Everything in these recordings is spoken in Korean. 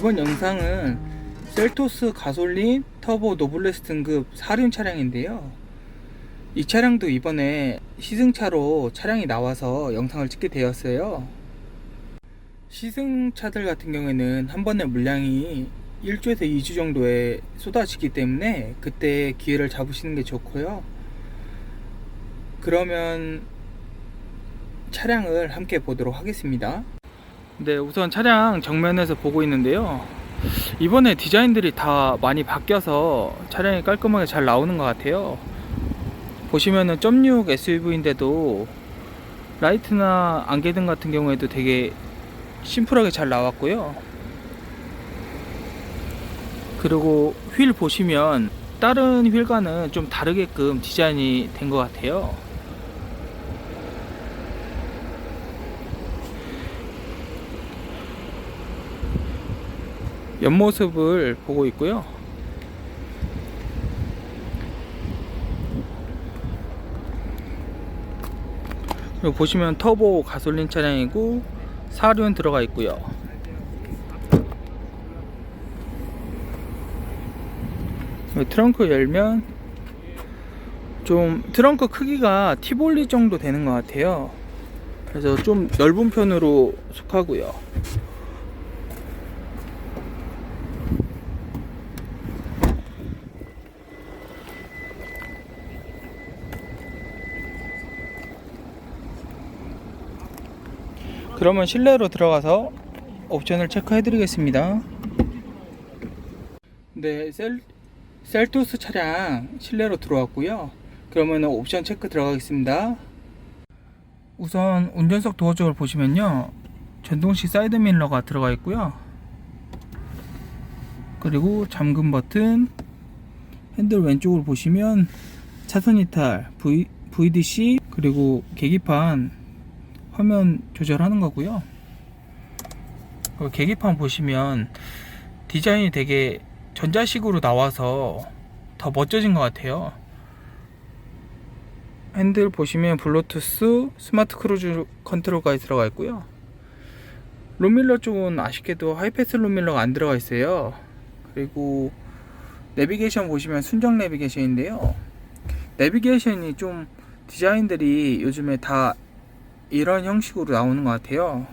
이번 영상은 셀토스 가솔린 터보 노블레스 등급 4륜 차량인데요. 이 차량도 이번에 시승차로 차량이 나와서 영상을 찍게 되었어요. 시승차들 같은 경우에는 한 번에 물량이 1주에서 2주 정도에 쏟아지기 때문에 그때 기회를 잡으시는 게 좋고요. 그러면 차량을 함께 보도록 하겠습니다. 네, 우선 차량 정면에서 보고 있는데요. 이번에 디자인들이 다 많이 바뀌어서 차량이 깔끔하게 잘 나오는 것 같아요. 보시면은 .6 SUV인데도 라이트나 안개등 같은 경우에도 되게 심플하게 잘 나왔고요. 그리고 휠 보시면 다른 휠과는 좀 다르게끔 디자인이 된 것 같아요. 옆모습을 보고 있고요. 그리고 보시면 터보 가솔린 차량이고 사륜 들어가 있고요. 트렁크 열면 좀 트렁크 크기가 티볼리 정도 되는 것 같아요. 그래서 좀 넓은 편으로 속하고요. 그러면 실내로 들어가서 옵션을 체크해 드리겠습니다. 네, 셀, 셀토스 차량 실내로 들어왔고요. 그러면 옵션 체크 들어가겠습니다. 우선 운전석 도어 쪽을 보시면요. 전동식 사이드 밀러가 들어가 있고요. 그리고 잠금 버튼, 핸들 왼쪽을 보시면 차선 이탈, v, VDC, 그리고 계기판 화면 조절하는 거고요. 그 계기판 보시면 디자인이 되게 전자식으로 나와서 더 멋져진 것 같아요. 핸들 보시면 블루투스 스마트 크루즈 컨트롤까지 들어가 있고요. 롬밀러 쪽은 아쉽게도 하이패스 롬밀러가 안 들어가 있어요. 그리고 내비게이션 보시면 순정 내비게이션인데요. 내비게이션이 좀 디자인들이 요즘에 다 이런 형식으로 나오는 것 같아요.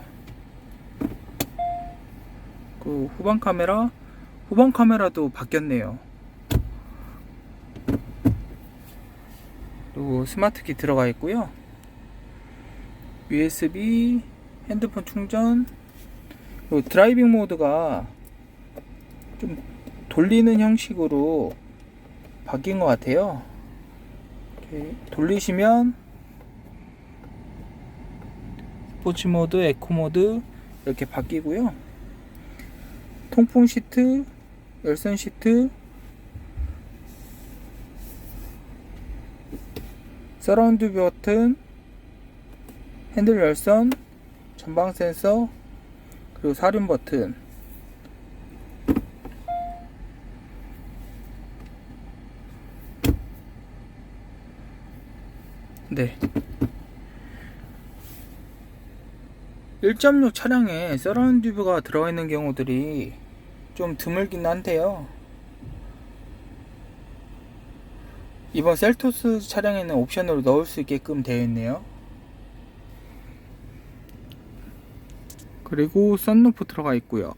그 후방 카메라, 후방 카메라도 바뀌었네요. 그리고 스마트키 들어가 있고요. USB, 핸드폰 충전, 그리고 드라이빙 모드가 좀 돌리는 형식으로 바뀐 것 같아요. 돌리시면 스포츠 모드, 에코 모드 이렇게 바뀌고요. 통풍 시트, 열선 시트, 서라운드 버튼, 핸들 열선, 전방 센서, 그리고 사륜 버튼. 네. 1.6 차량에 서라운드 뷰가 들어가 있는 경우들이 좀 드물긴 한데요. 이번 셀토스 차량에는 옵션으로 넣을 수 있게끔 되어 있네요. 그리고 썬루프 들어가 있고요.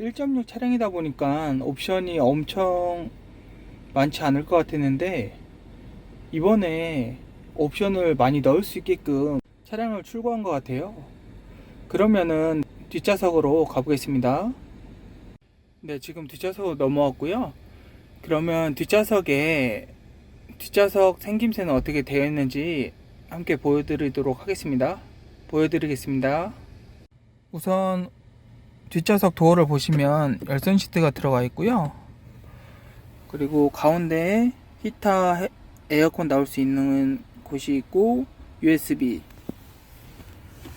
(1.6) 차량이다 보니까 옵션이 엄청 많지 않을 것 같았는데 이번에 옵션을 많이 넣을 수 있게끔 차량을 출고한 것 같아요. 그러면은 뒷좌석으로 가보겠습니다. 네 지금 뒷좌석으로 넘어왔고요. 그러면 뒷좌석에 뒷좌석 생김새는 어떻게 되어 있는지 함께 보여드리도록 하겠습니다. 보여드리겠습니다. 우선 뒷좌석 도어를 보시면 열선 시트가 들어가 있고요. 그리고 가운데에 해- 에어컨 나올 수 있는 곳이 있고 USB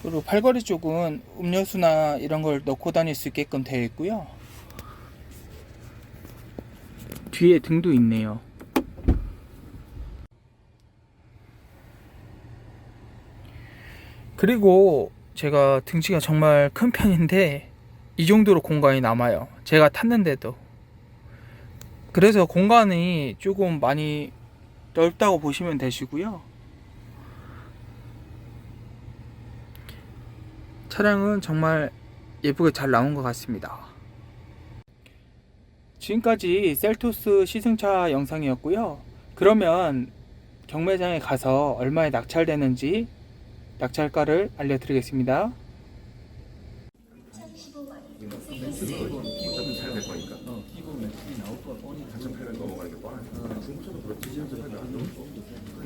그리고 팔걸이 쪽은 음료수나 이런 걸 넣고 다닐 수 있게끔 되어 있고요. 뒤에 등도 있네요. 그리고 제가 등치가 정말 큰 편인데 이 정도로 공간이 남아요. 제가 탔는데도. 그래서 공간이 조금 많이 넓다고 보시면 되시고요. 차량은 정말 예쁘게 잘 나온 것 같습니다. 지금까지 셀토스 시승차 영상이었고요. 그러면 경매장에 가서 얼마에 낙찰되는지 낙찰가를 알려드리겠습니다.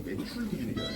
매출 기준이잖아요.